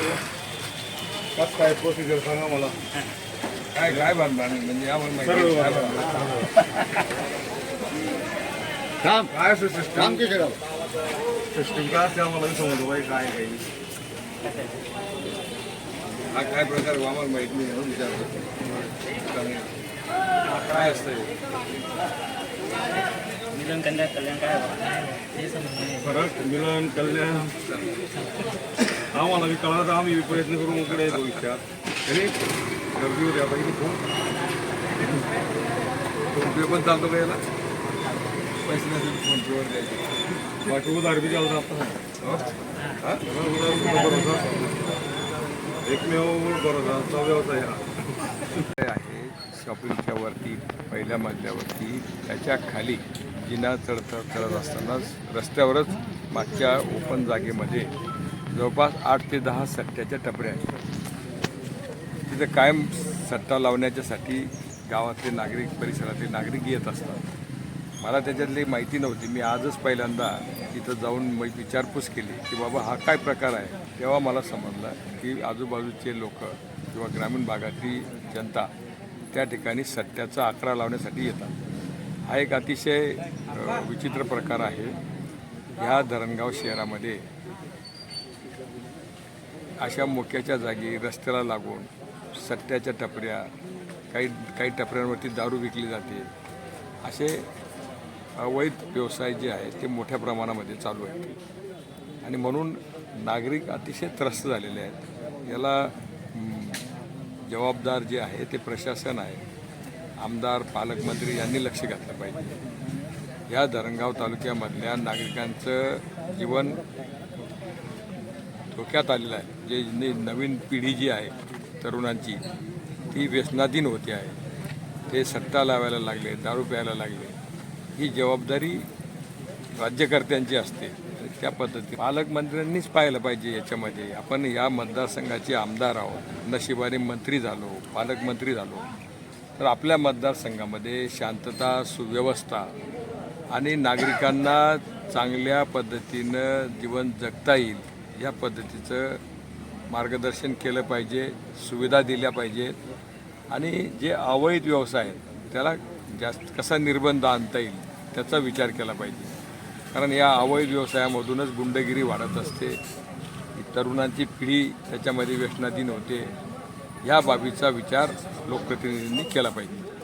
कसं काय प्रोसिजर सांगा मला. काय काय बांधणार म्हणजे आम्हाला माहिती काय बांधणार काम काय असं सिस्टम सिस्टम काय असते आम्हाला समजलं बाई काय काही हा काय प्रकार आम्हाला माहीत नाही म्हणून विचारतो काय असतं? मिलन कल्याण कल्याण काय. फरक? मिलन कल्याण. आम्हाला बी कळलं तर आम्ही प्रयत्न करू इकडे येतो विचार तरी गर्दी होते आता इथे फोन पे पण चालतो का याला? पैसे नसेल फोन पेवर द्यायचे. बाकी उधार बी चालतं आता भरोसा एकमेव व्यवसाय हा. आहे शॉपिंगच्या वरती पहिल्या मजल्यावरती. त्याच्याखाली जिना चढत चढत असतानाच रस्त्यावरच मागच्या ओपन जागेमध्ये जवळपास आठ ते दहा सट्ट्याच्या टपऱ्या आहेत. तिथे कायम सट्टा लावण्याच्यासाठी गावातले नागरिक परिसरातले नागरिक येत असतात. मला त्याच्यातली माहिती नव्हती. मी आजच पहिल्यांदा तिथं जाऊन मी विचारपूस केली की बाबा हा काय प्रकार आहे? तेव्हा मला समजलं की आजूबाजूचे लोक किंवा ग्रामीण भागातली जनता त्या ठिकाणी सट्ट्याचा आकडा लावण्यासाठी येतात. हा एक अतिशय विचित्र प्रकार आहे. ह्या धरणगाव शहरामध्ये अशा मोक्याच्या जागी रस्त्याला लागून सट्ट्याच्या टपऱ्या काही काही टपऱ्यांवरती दारू विकली जाते. असे अवैध व्यवसाय जे आहेत ते मोठ्या प्रमाणामध्ये चालू आहेत. आणि म्हणून नागरिक अतिशय त्रस्त झालेले आहेत. याला जबाबदार जे आहे ते प्रशासन आहे. आमदार पालकमंत्री यांनी लक्ष घातलं पाहिजे. या धरणगाव तालुक्यामधल्या नागरिकांचं जीवन धोक्यात आलेलं आहे. जे ने- नवीन पिढी जी आहे तरुणांची ती व्यसनाधीन होते आहे. ते सट्टा लावायला लागले दारू प्यायला लागले. ही जबाबदारी राज्यकर्त्यांची असते. त्या पद्धती पालकमंत्र्यांनीच पाहिलं पाहिजे याच्यामध्ये. आपण या मतदारसंघाचे आमदार आहोत. नशिबाने मंत्री झालो पालकमंत्री झालो. तर आपल्या मतदारसंघामध्ये शांतता सुव्यवस्था आणि नागरिकांना चांगल्या पद्धतीनं जीवन जगता येईल. या पद्धतीचं मार्गदर्शन केलं पाहिजे सुविधा दिल्या पाहिजेत आणि जे अवैध व्यवसाय आहेत त्याला जास्त कसा निर्बंध आणता येईल त्याचा विचार केला पाहिजे. कारण या अवैध व्यवसायामधूनच गुंडगिरी वाढत असते. तरुणांची पिढी त्याच्यामध्ये व्यसनाधीन होते. या बाबीचा विचार लोकप्रतिनिधींनी केला पाहिजे.